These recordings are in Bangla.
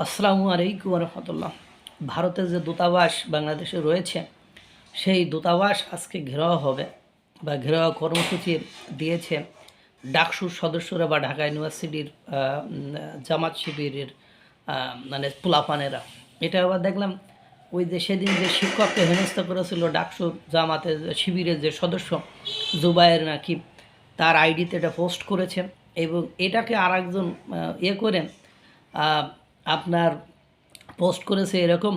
আসসালামু আলাইকুম রহমতুল্লাহ ভারতের যে দূতাবাস বাংলাদেশে রয়েছে সেই দূতাবাস আজকে ঘেরাও হবে বা ঘেরাও কর্মসূচি দিয়েছে ডাকসুর সদস্যরা বা ঢাকা ইউনিভার্সিটির জামাত শিবিরের মানে পোলাপানেরা। এটা আবার দেখলাম ওই যে সেদিন যে শিক্ষককে হেনস্থা করেছিল ডাকসু জামাতের শিবিরের যে সদস্য জুবায়ের নাকি তার আইডিতে এটা পোস্ট করেছে এবং এটাকে আর একজন ইয়ে করে আহ, আপনার পোস্ট করেছে এরকম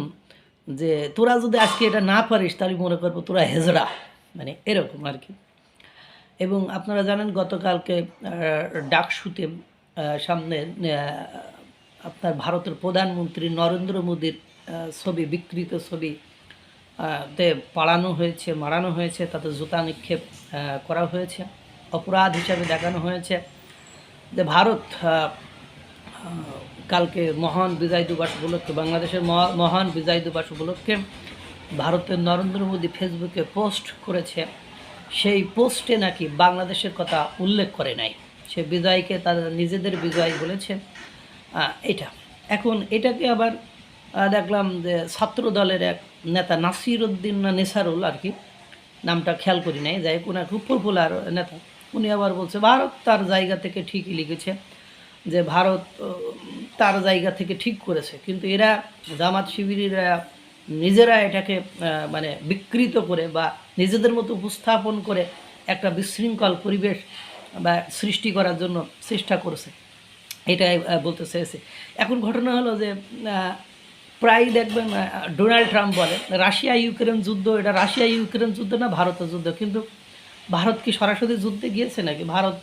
যে, তোরা যদি আজকে এটা না পারিস, তাহলে মনে করব তোরা হেজড়া। মানে এরকম আর কি। এবং আপনারা জানেন, গতকালকে ডাকসুতে সামনে আপনার ভারতের প্রধানমন্ত্রী নরেন্দ্র মোদীর ছবি, বিকৃত ছবি তে পাড়ানো হয়েছে, মারানো হয়েছে, তাতে জুতা নিক্ষেপ করা হয়েছে, অপরাধ হিসাবে দেখানো হয়েছে। যে ভারত কালকে মহান বিজয় দিবস উপলক্ষে, বাংলাদেশের মহা- মহান বিজয় দিবস উপলক্ষে ভারতের নরেন্দ্র মোদী ফেসবুকে পোস্ট করেছে। সেই পোস্টে নাকি বাংলাদেশের কথা উল্লেখ করে নাই। সে বিজয়কে তারা নিজেদের বিজয় বলেছে। এটা। এখন এটাকে আবার দেখলাম যে ছাত্র দলের এক নেতা নাসির উদ্দিন না নেসারুল আর কি, নামটা খেয়াল করি নাই, যাই ওনার খুব পপুলার নেতা। উনি আবার বলছে, ভারত তার জায়গা থেকে ঠিকই লিখেছে। যে ভারত তার জায়গা থেকে ঠিক করেছে। কিন্তু এরা জামাত শিবিরেরা নিজেরা এটাকে মানে বিকৃত করে বা নিজেদের মতো উপস্থাপন করে একটা বিশৃঙ্খল পরিবেশ, বা সৃষ্টি করার জন্য চেষ্টা করেছে। এটাই বলতে চেয়েছে। এখন ঘটনা হলো যে প্রায় দেখবেন ডোনাল্ড ট্রাম্প বলে, রাশিয়া ইউক্রেন যুদ্ধ, এটা রাশিয়া ইউক্রেন যুদ্ধ না, ভারতের যুদ্ধ। কিন্তু ভারত কি সরাসরি যুদ্ধে গিয়েছে নাকি? ভারত,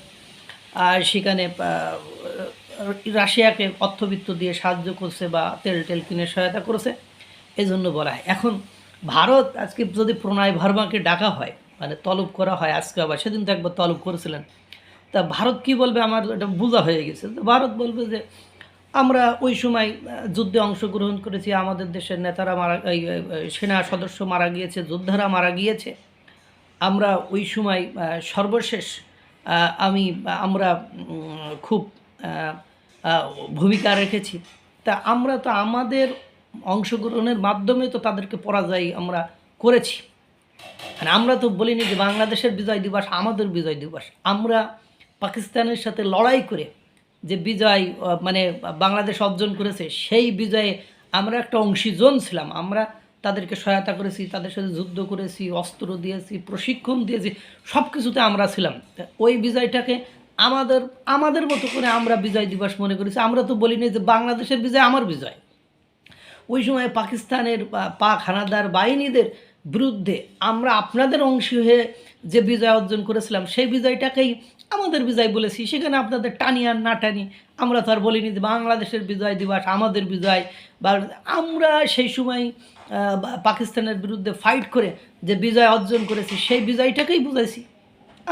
আর সেখানে রাশিয়াকে অর্থবিত্ত দিয়ে সাহায্য করছে বা তেল টেল কিনে সহায়তা করেছে এই জন্য বলা হয়। এখন ভারত আজকে যদি প্রণয় ভার্মাকে ডাকা হয় মানে তলব করা হয়, আজকে আবার সেদিন তো একবার তলব করেছিলেন, তা ভারত কি বলবে? আমার এটা বোঝা হয়ে গেছে। ভারত বলবে যে, আমরা ওই সময় যুদ্ধে অংশগ্রহণ করেছি, আমাদের দেশের নেতারা মারা সেনা সদস্য মারা গিয়েছে, যোদ্ধারা মারা গিয়েছে। আমরা ওই সময় সর্বশেষ আমি, আমরা খুব ভূমিকা রেখেছি। তা আমরা তো আমাদের অংশগ্রহণের মাধ্যমে তো তাদেরকে পরাজয় আমরা করেছি। মানে আমরা তো বলিনি যে বাংলাদেশের বিজয় দিবস আমাদের বিজয় দিবস। আমরা পাকিস্তানের সাথে লড়াই করে যে বিজয় মানে বাংলাদেশ অর্জন করেছে, সেই বিজয়ে আমরা একটা অংশীজন ছিলাম। আমরা তাদেরকে সহায়তা করেছি, তাদের সাথে যুদ্ধ করেছি, অস্ত্র দিয়েছি, প্রশিক্ষণ দিয়েছি সব কিছুতে আমরা ছিলাম। ওই বিজয়টাকে আমাদের আমাদের মতো করে আমরা বিজয় দিবস মনে করেছি আমরা তো বলিনি যে বাংলাদেশের বিজয় আমার বিজয়। ওই সময় পাকিস্তানের পাক হানাদার বাহিনীদের বিরুদ্ধে আমরা আপনাদের অংশী হয়ে যে বিজয় অর্জন করেছিলাম, সেই বিজয়টাকেই আমাদের বিজয় বলেছি। সেখানে আপনাদের টানি আর না টানি, আমরা তো আর বলিনি যে বাংলাদেশের বিজয় দিবস আমাদের বিজয়। বা আমরা সেই সময় পাকিস্তানের বিরুদ্ধে ফাইট করে যে বিজয় অর্জন করেছি, সেই বিজয়টাকেই বুঝাইছি।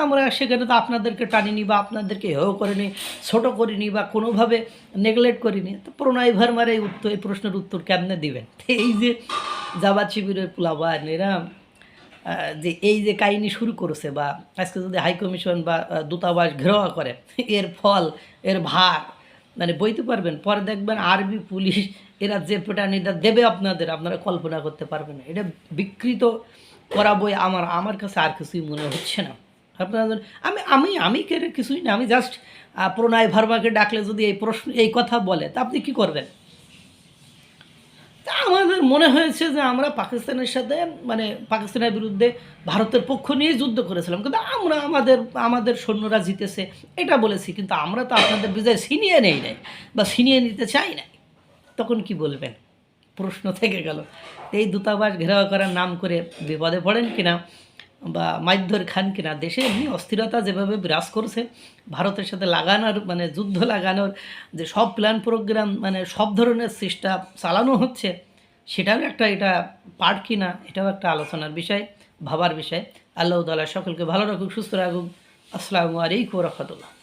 আমরা সেখানে তো আপনাদেরকে টানিনি বা আপনাদেরকে হেয় করিনি, ছোট করিনি বা কোনোভাবে নেগলেক্ট করিনি। তো প্রণয় ভার্মার এই উত্তর, এই প্রশ্নের উত্তর কেমনে দিবেন? এই যে জাবাত শিবিরের পুলাবান, এরা যে এই যে কাহিনী শুরু করেছে বা আজকে যদি হাই কমিশন বা দূতাবাস ঘেরাওয়া করে, এর ফল, এর ভার মানে বইতে পারবেন, পরে দেখবেন আরবি পুলিশ, এরা যে পেটানিটা দেবে আপনাদের, আপনারা কল্পনা করতে পারবেন এটা বিকৃত করা বই আমার আমার কাছে আর কিছুই মনে হচ্ছে না। আপনারা আমি আমি আমি কিছুই না, আমি জাস্ট প্রণয় ভার্মাকে ডাকলে যদি এই প্রশ্ন, এই কথা বলে, তা আপনি কি করবেন? আমাদের মনে হয়েছে যে আমরা পাকিস্তানের সাথে মানে পাকিস্তানের বিরুদ্ধে ভারতের পক্ষ নিয়ে যুদ্ধ করেছিলাম, কিন্তু আমরা আমাদের আমাদের সৈন্যরা জিতেছে, এটা বলেছি, কিন্তু আমরা তো আপনাদের বিজয় ছিনিয়ে নেই নাই, বা ছিনিয়ে নিতে চাই নাই। তখন কি বলবেন? প্রশ্ন থেকে গেল। এই দূতাবাস ঘেরাও করার নাম করে বিপদে পড়েন কিনা? বা মাইধর খান কিনা দেশে এমনি অস্থিরতা যেভাবে বিরাজ করছে, ভারতের সাথে লাগানোর মানে যুদ্ধ লাগানোর যে সব প্ল্যান প্রোগ্রাম মানে সব ধরনের চেষ্টা চালানো হচ্ছে, সেটাও একটা এটা পার্ট কিনা, এটাও একটা আলোচনার বিষয়, ভাবার বিষয়। আল্লাহ তালা সকলকে ভালো রাখুক, সুস্থ রাখুক। আসসালামু আলাইকুম রহমতুল্লাহ।